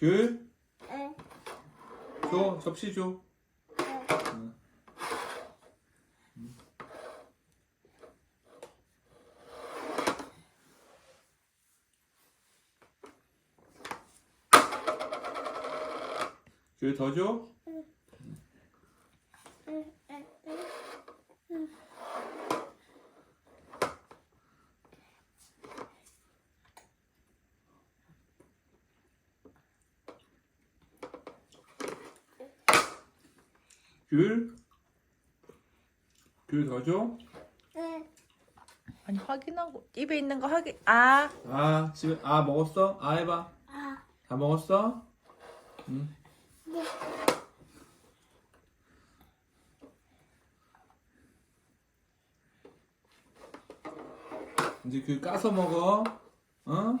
귤, 응. 줘, 접시 줘. 응. 귤더 줘? 응, 응, 응. 귤? 귤더 줘? 응. 아니 확인하고 입에 있는 거 확인. 아 아, 집에, 아, 먹었어? 아, 해봐. 아, 다 먹었어? 응. 네. 이제 그 까서 먹어. 어?